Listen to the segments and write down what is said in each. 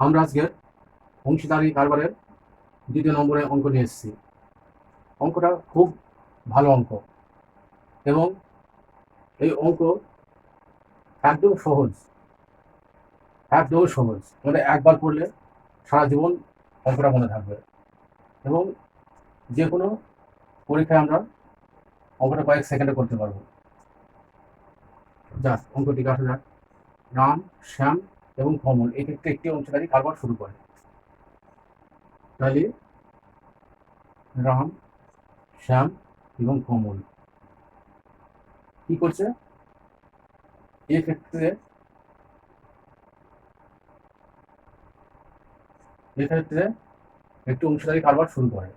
আমরা আজকের অংশীদারি কারবারের দ্বিতীয় নম্বরে অঙ্ক নিয়ে এসেছি। অঙ্কটা খুব ভালো অঙ্ক এবং এই অঙ্ক একদম সহজ একদম সহজ। মানে একবার পড়লে সারা জীবন অঙ্কটা মনে থাকবে এবং যে কোনো পরীক্ষায় আমরা অঙ্কটা কয়েক সেকেন্ডে করতে পারব। যাক, অঙ্কটিকে আসা যাক। রাম, শ্যাম এবং কমল এই ক্ষেত্রে একটি অংশীদারি কারবার শুরু করে। তাহলে রাম, শ্যাম এবং কমল কি করছে? এক্ষেত্রে এক্ষেত্রে একটি অংশীদারি কারবার শুরু করে।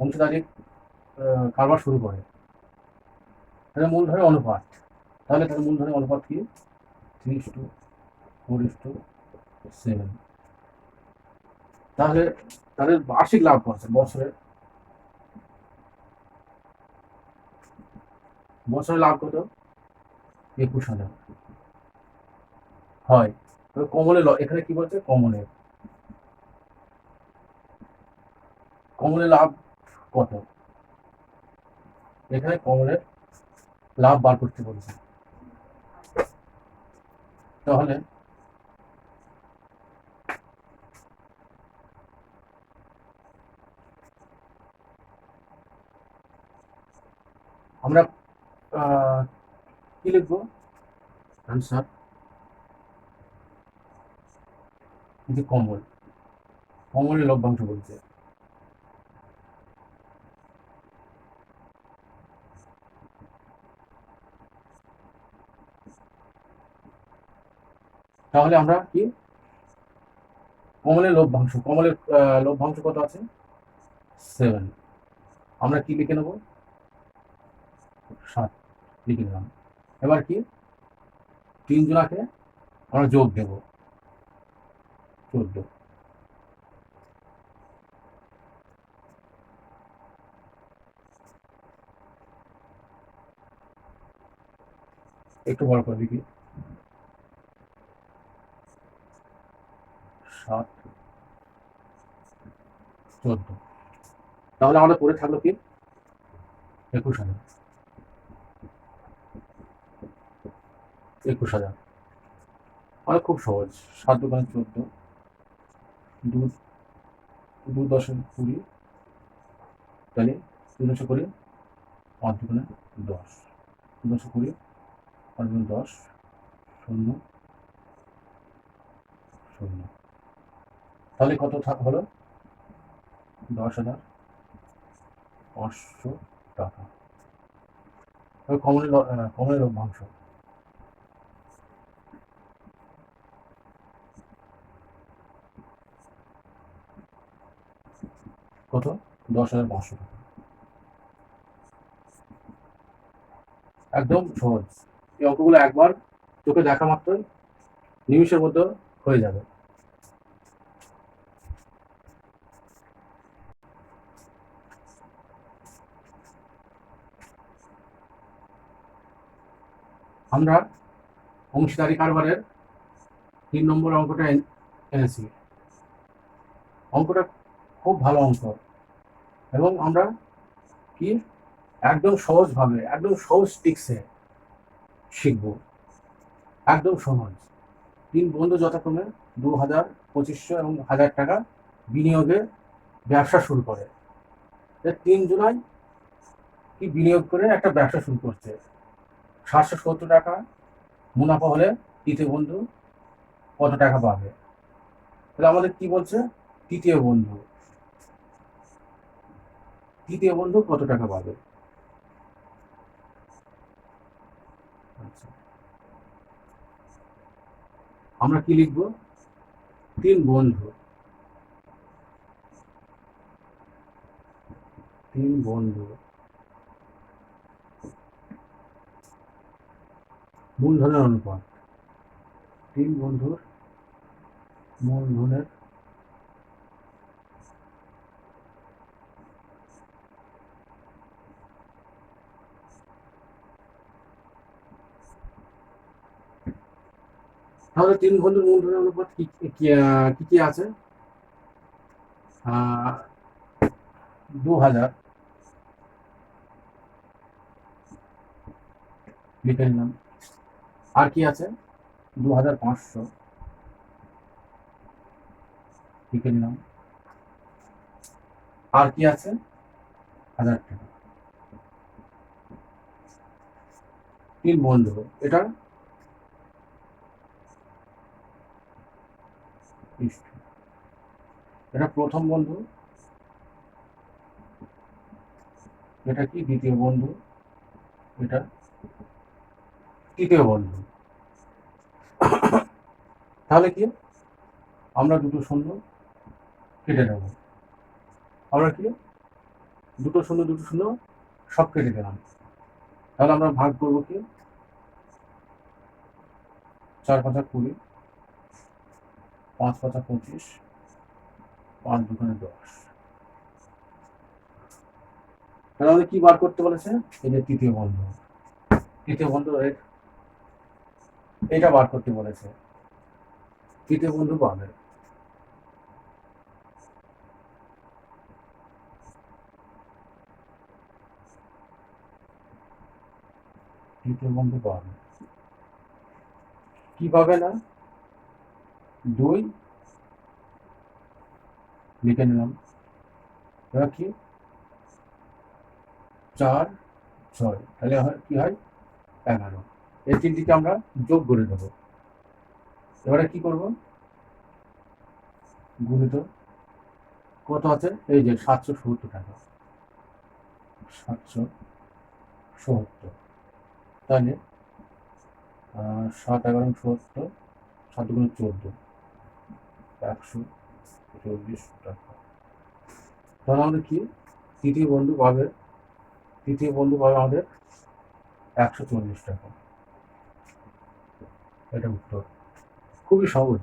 অংশীদারি কারবার শুরু করে। তাহলে মূলধনের অনুপাত। তাহলে তাহলে মূলধনের অনুপাত কি? Three two four two seven তাহলে তাদের বার্ষিক লাভ কত বছরে। বছরে লাভ কত? একুশ হাজার। হয়। তবে কমলে এখানে কি বলছে? কমলে কমলে লাভ কত? এখানে কমলের লাভ বার করতে বলছে তাহলে আমরা কি লিখব? আনসার যে কমল। কমলের লভ্যাংশ বলছে। তাহলে আমরা কি? কমলের লভ্যাংশ কমলের লভ্যাংশ কত আছে? সেভেন আমরা কি লিখে নেব? সাত লিখে নিলাম। এবার কি? তিন জনাকে আমরা যোগ দেব। চোদ্দ। একটু বড় করে দেখি সাত চোদ্দ তাহলে আমাদের পড়ে থাকল কি? একুশ হাজার। একুশ হাজার। মানে খুব সহজ। সাত দোকানে চোদ্দ, দু দু দশে কুড়ি, তাহলে দু দশে কুড়ি, পাঁচ দোকানে দশ। দু দশে কুড়ি, পাঁচ দশ, শূন্য শূন্য। তাহলে কত থাক হলো? দশ হাজার পাঁচশো টাকা। কমনের লভ্যাংশ কত? দশ হাজার পাঁচশো টাকা। একদম সহজ। এই অঙ্কগুলো একবার চোখে দেখা মাত্রই। নিমিষের মধ্যে হয়ে যাবে। আমরা অংশীদারি কারবারের তিন নম্বর অঙ্কটা এন- এনেছি। অঙ্কটা খুব ভালো অঙ্ক। এবং আমরা কি? একদম সহজভাবে, একদম সহজ টিক্সে শিখব। একদম সহজ। তিন বন্ধু যথাক্রমে দু হাজার পঁচিশশো এবং হাজার টাকা বিনিয়োগে ব্যবসা শুরু করে। তিন জুলাই কি বিনিয়োগ করে একটা ব্যবসা শুরু করছে? সাতশো সত্তর টাকা মুনাফা হলে তৃতীয় বন্ধু কত টাকা পাবে? তাহলে আমাদের কি বলছে? তৃতীয় বন্ধু। তৃতীয় বন্ধু কত টাকা পাবে? আচ্ছা। আমরা কি লিখব? তিন বন্ধু। তিন বন্ধু। মূলধনের অনুপাত। তিন বন্ধুর মূলধনের তাহলে তিন বন্ধুর মূলধনের অনুপাত কি কি আছে? দু হাজার। লিখে নিলাম। আর কি আছে? দু হাজার পাঁচশো। লিখে নিলাম। আর কি আছে? হাজার টাকা। তিন বন্ধু, এটা? এটা প্রথম বন্ধু। এটা কি? দ্বিতীয় বন্ধু। এটা? তৃতীয় বন্ধু তাহলে কি? আমরা দুটো শূন্য কেটে নেব। আমরা কি? দুটো শূন্য দুটো শূন্য সব কেটে দিলাম তাহলে আমরা ভাগ করব কি? চার পাঁচা কুড়ি, পাঁচ পাঁচা পঁচিশ, পাঁচ দুখানে দশ। তাহলে আমাদের কি বার করতে বলেছে? এই যে তৃতীয় বন্ধু। তৃতীয় বন্ধু এর এটা বার করতে বলেছে। তৃতীয় বন্ধু পাবে। তৃতীয় বন্ধু পাবে। কি পাবে না? দুই। লিখে নিলাম। কি? চার। ছয়। তাহলে হয় কি হয়? এগারো। এই তিনটিকে আমরা যোগ করে দেব এবারে কি করব? গুণিত কত আছে? এই যে সাতশো সত্তর টাকা। সাতশো সত্তর। তাহলে সাত এগারো সত্তর, সাত গুণ চোদ্দ। একশো চল্লিশ টাকা। তাহলে আমাদের কি? তৃতীয় বন্ধু পাবে, তৃতীয় বন্ধু পাবে আমাদের একশো চল্লিশ টাকা। এটা উত্তর। খুবই সহজ।